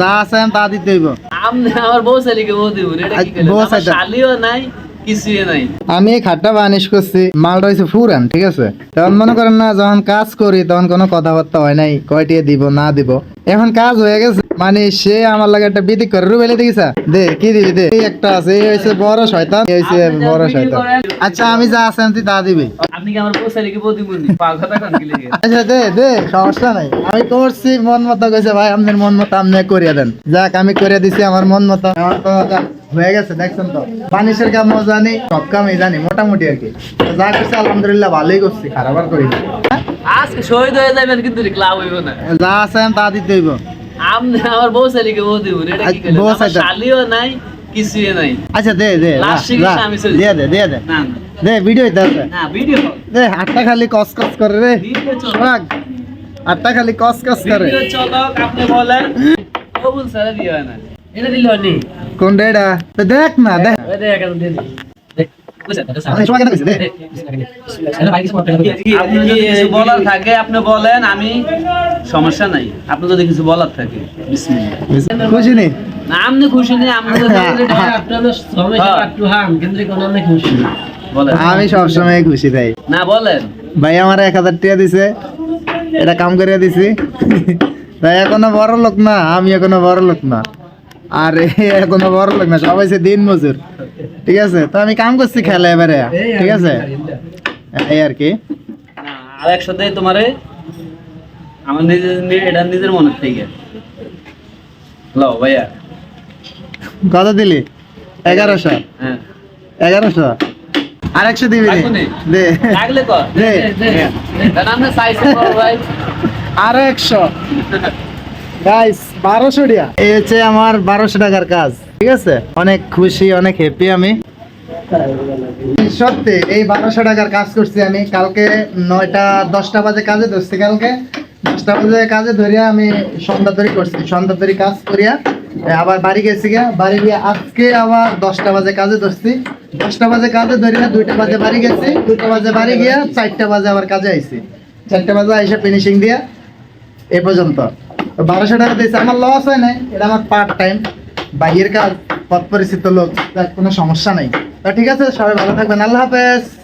যা আছে তা দিতে হইব। আমনে আমার বউ শালিকে বউ দিব এটা কি বউ শালিও নাই আমি এই খাটটা বানিশ করছি মালটা হয়েছে ফুরান ঠিক আছে? তখন মনে করেন না যখন কাজ করি তখন কোনো কথাবার্তা হয় নাই কয়টি দিব না দিব। এখন কাজ হয়ে গেছে। মানে সে আমার লাগে একটা বিধি করে। রুবেলে দেখিস দে কি দিবি দে। এই একটা আছে এই হয়েছে বড় শয়তান এই হয়েছে বড় শয়তান। আচ্ছা আমি যা আছেন তুই তা দিবি। আপনি কি আমার বউ শালিকে বউ দিবেন পা কথা কান কি আচ্ছা দে দে সমস্যা নাই। আমি করছি মন মতো কইছে ভাই আপনার মন মতো আপনি করিয়া দেন। যাক আমি করিয়া দিছি আমার মন মতো। আমার তো হয়ে গেছে দেখছেন তো? বানিশের কামও জানি সব কামই জানি মোটামুটি আর কি। যা করছি আলহামদুলিল্লাহ ভালোই করছি খারাপ আর করি আজকে শহীদ হয়ে যাবেন কিন্তু ক্লাব হইব না। যা আছেন তা দিতে হইব। আমনে আমার বউ শালিকে বউ দিবেন এটা কি আচ্ছা, কইলেন বউ আমার শালিও নাই কিছুই নাই। আচ্ছা দে দে লাস্ট শিখে আমি চলে। দিয়ে দে দিয়ে দে। না দে ভিডিও আছে না ভিডিও দে হাতটা খালি কস কস করে রে। ভিডিও চলো। হাতটা খালি কস কস করে। ভিডিও চলো আপনি বলেন। কবুল সারা দিও না। এটা দিল নি। কোন রেডা দেখ না দেখ। দেখ এখন দি বলার থাকে আপনি বলেন আমি সমস্যা নাই। আপনি যদি কিছু বলার থাকে খুশি নেই? আপনি খুশি নেই আপনি তো আপনাদের সমস্যা একটু হাম কিন্তু কোনো অনেক খুশি বলেন। আমি সবসময় খুশি তাই না বলেন। ভাই আমার এক হাজার টাকা দিছে। এটা কাম করে দিছি। ভাই এখনও বড় লোক না আমি এখনও বড় লোক না। আর এখনও বড় লোক না সবাই সে দিন মজুর ঠিক আছে? তো আমি কাম করছি খেলা এবারে। ঠিক আছে? এই আর কি। আর একসাথে তোমারে আমার নিজের এটা নিজের মনের থেকে। লও ভাইয়া। কত দিলি? এগারোশো। হ্যাঁ। এগারোশো? আর একশো দিবি? দে। লাগলে কর। দে। ভাই। আর একশো। গাইস বারোশো এই হচ্ছে আমার বারোশো টাকার কাজ। ঠিক আছে? অনেক খুশি, অনেক হ্যাপি আমি। সত্যি, এই বারোশো টাকার কাজ করছি আমি। কালকে নয়টা, দশটা বাজে কাজে ধরছি কালকে। দশটা বাজে কাজে ধরিয়া আমি সন্ধ্যা ধরে করছি। সন্ধ্যা ধরে কাজ করিয়া আবার বাড়ি গেছি গিয়া। বাড়ি গিয়ে আজকে আবার দশটা বাজে কাজে ধরছি। দশটা বাজে কাজে ধরিয়া দুইটা বাজে বাড়ি গেছি। দুইটা বাজে বাড়ি গিয়া চারটা বাজে আবার কাজে আইছি। চারটা বাজে আইসা ফিনিশিং দিয়া, এ পর্যন্ত। বারোশো টাকা দিয়েছে। আমার লস হয় নাই। এটা আমার পার্ট টাইম বাইরের কাজ পথ পরিচিত লোক কোনো সমস্যা নেই। তা ঠিক আছে, সবাই ভালো থাকবেন। আল্লাহ হাফেজ।